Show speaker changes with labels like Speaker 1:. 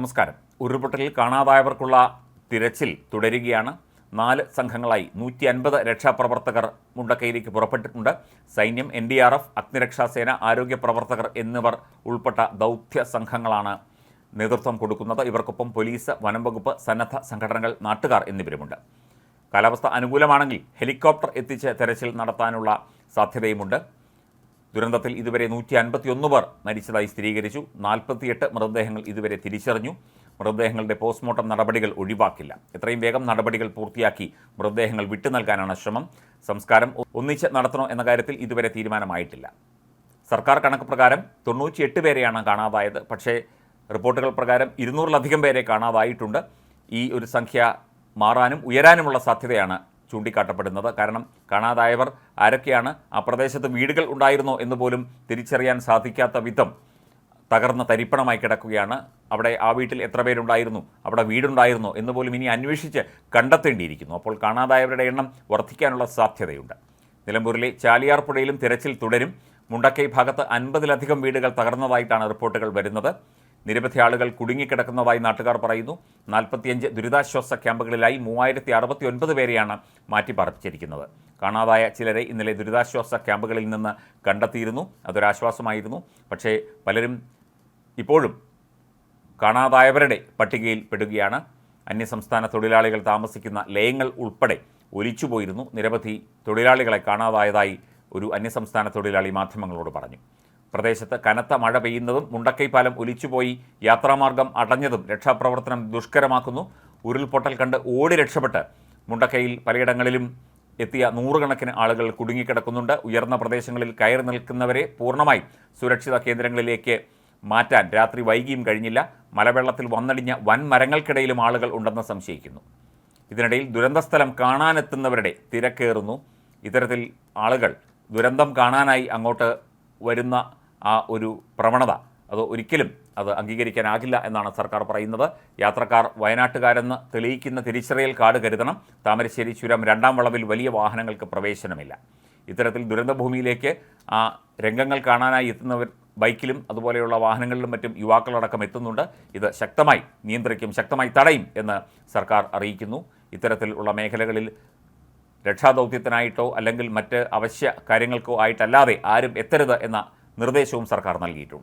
Speaker 1: നമസ്കാരം. ഉരുൾപൊട്ടലിൽ കാണാതായവർക്കുള്ള തിരച്ചിൽ തുടരുകയാണ്. നാല് സംഘങ്ങളായി നൂറ്റി അൻപത് രക്ഷാപ്രവർത്തകർ മുണ്ടക്കൈയിലേക്ക് പുറപ്പെട്ടിട്ടുണ്ട്. സൈന്യം എൻ ഡി ആർ എഫ് അഗ്നിരക്ഷാസേന ആരോഗ്യ പ്രവർത്തകർ എന്നിവർ ഉൾപ്പെട്ട ദൗത്യ സംഘങ്ങളാണ് നേതൃത്വം കൊടുക്കുന്നത്. ഇവർക്കൊപ്പം പോലീസ് വനം വകുപ്പ് സന്നദ്ധ സംഘടനകൾ നാട്ടുകാർ എന്നിവരുമുണ്ട്. കാലാവസ്ഥ അനുകൂലമാണെങ്കിൽ ഹെലികോപ്റ്റർ എത്തിച്ച് തെരച്ചിൽ നടത്താനുള്ള സാധ്യതയുമുണ്ട്. ദുരന്തത്തിൽ ഇതുവരെ നൂറ്റി അൻപത്തിയൊന്ന് പേർ മരിച്ചതായി സ്ഥിരീകരിച്ചു. നാൽപ്പത്തിയെട്ട് മൃതദേഹങ്ങൾ ഇതുവരെ തിരിച്ചറിഞ്ഞു. മൃതദേഹങ്ങളുടെ പോസ്റ്റ്മോർട്ടം നടപടികൾ ഒഴിവാക്കില്ല. എത്രയും വേഗം നടപടികൾ പൂർത്തിയാക്കി മൃതദേഹങ്ങൾ വിട്ടു നൽകാനാണ് ശ്രമം. സംസ്കാരം ഒന്നിച്ച് നടത്തണോ എന്ന കാര്യത്തിൽ ഇതുവരെ തീരുമാനമായിട്ടില്ല. സർക്കാർ കണക്ക് പ്രകാരം തൊണ്ണൂറ്റിയെട്ട് പേരെയാണ് കാണാതായത്. പക്ഷേ റിപ്പോർട്ടുകൾ പ്രകാരം ഇരുന്നൂറിലധികം പേരെ കാണാതായിട്ടുണ്ട്. ഈ ഒരു സംഖ്യ മാറാനും ഉയരാനുമുള്ള സാധ്യതയാണ് ചൂണ്ടിക്കാട്ടപ്പെടുന്നത്. കാരണം കാണാതായവർ ആരൊക്കെയാണ്? ആ പ്രദേശത്ത് വീടുകൾ ഉണ്ടായിരുന്നോ എന്ന് പോലും തിരിച്ചറിയാൻ സാധിക്കാത്ത വിധം തകർന്ന തരിപ്പണമായി കിടക്കുകയാണ്. അവിടെ ആ വീട്ടിൽ എത്ര പേരുണ്ടായിരുന്നു? അവിടെ വീടുണ്ടായിരുന്നോ എന്ന് പോലും ഇനി അന്വേഷിച്ച് കണ്ടെത്തേണ്ടിയിരിക്കുന്നു. അപ്പോൾ കാണാതായവരുടെ എണ്ണം വർദ്ധിക്കാനുള്ള സാധ്യതയുണ്ട്. നിലമ്പൂരിലെ ചാലിയാർ പുഴയിലും തിരച്ചിൽ തുടരും. മുണ്ടക്കൈ ഭാഗത്ത് അൻപതിലധികം വീടുകൾ തകർന്നതായിട്ടാണ് റിപ്പോർട്ടുകൾ വരുന്നത്. നിരവധി ആളുകൾ കുടുങ്ങിക്കിടക്കുന്നതായി നാട്ടുകാർ പറയുന്നു. നാൽപ്പത്തിയഞ്ച് ദുരിതാശ്വാസ ക്യാമ്പുകളിലായി മൂവായിരത്തി അറുപത്തി ഒൻപത് പേരെയാണ് മാറ്റിപ്പാർപ്പിച്ചിരിക്കുന്നത് കാണാതായ ചിലരെ ഇന്നലെ ദുരിതാശ്വാസ ക്യാമ്പുകളിൽ നിന്ന് കണ്ടെത്തിയിരുന്നു. അതൊരാശ്വാസമായിരുന്നു. പക്ഷേ പലരും ഇപ്പോഴും കാണാതായവരുടെ പട്ടികയിൽ പെടുകയാണ്. അന്യസംസ്ഥാന തൊഴിലാളികൾ താമസിക്കുന്ന ലയങ്ങൾ ഉൾപ്പെടെ ഒലിച്ചുപോയിരുന്നു. നിരവധി തൊഴിലാളികളെ കാണാതായതായി ഒരു അന്യസംസ്ഥാന തൊഴിലാളി മാധ്യമങ്ങളോട് പറഞ്ഞു. പ്രദേശത്ത് കനത്ത മഴ പെയ്യുന്നതും മുണ്ടക്കൈപ്പാലം ഒലിച്ചുപോയി യാത്രാമാർഗം അടഞ്ഞതും രക്ഷാപ്രവർത്തനം ദുഷ്കരമാക്കുന്നു. ഉരുൾപൊട്ടൽ കണ്ട് ഓടി രക്ഷപ്പെട്ട് മുണ്ടക്കൈയിൽ പലയിടങ്ങളിലും എത്തിയ നൂറുകണക്കിന് ആളുകൾ കുടുങ്ങിക്കിടക്കുന്നുണ്ട്. ഉയർന്ന പ്രദേശങ്ങളിൽ കയറി നിൽക്കുന്നവരെ പൂർണമായി സുരക്ഷിത കേന്ദ്രങ്ങളിലേക്ക് മാറ്റാൻ രാത്രി വൈകിയും കഴിഞ്ഞില്ല. മലവെള്ളത്തിൽ വന്നടിഞ്ഞ വൻ മരങ്ങൾക്കിടയിലും ആളുകൾ ഉണ്ടെന്ന് സംശയിക്കുന്നു. ഇതിനിടയിൽ ദുരന്തസ്ഥലം കാണാനെത്തുന്നവരുടെ തിരക്കേറുന്നു. ഇത്തരത്തിൽ ആളുകൾ ദുരന്തം കാണാനായി അങ്ങോട്ട് വരുന്ന ആ ഒരു പ്രവണത. അത് ഒരിക്കലും അത് അംഗീകരിക്കാനാകില്ല എന്നാണ് സർക്കാർ പറയുന്നത്. യാത്രക്കാർ വയനാട്ടുകാരെന്ന് തെളിയിക്കുന്ന തിരിച്ചറിയൽ കാർഡ് കരുതണം. താമരശ്ശേരി ചുരം രണ്ടാം വളവിൽ വലിയ വാഹനങ്ങൾക്ക് പ്രവേശനമില്ല. ഇത്തരത്തിൽ ദുരന്തഭൂമിയിലേക്ക് ആ രംഗങ്ങൾ കാണാനായി എത്തുന്നവർ ബൈക്കിലും അതുപോലെയുള്ള വാഹനങ്ങളിലും മറ്റും യുവാക്കളടക്കം എത്തുന്നുണ്ട്. ഇത് ശക്തമായി നിയന്ത്രിക്കും ശക്തമായി തടയും എന്ന് സർക്കാർ അറിയിക്കുന്നു. ഇത്തരത്തിലുള്ള മേഖലകളിൽ രക്ഷാദൗത്യത്തിനായിട്ടോ അല്ലെങ്കിൽ മറ്റ് അവശ്യ കാര്യങ്ങൾക്കോ ആയിട്ടല്ലാതെ ആരും എത്തരുത് എന്ന നിർദ്ദേശവും സർക്കാർ നൽകിയിട്ടുണ്ട്.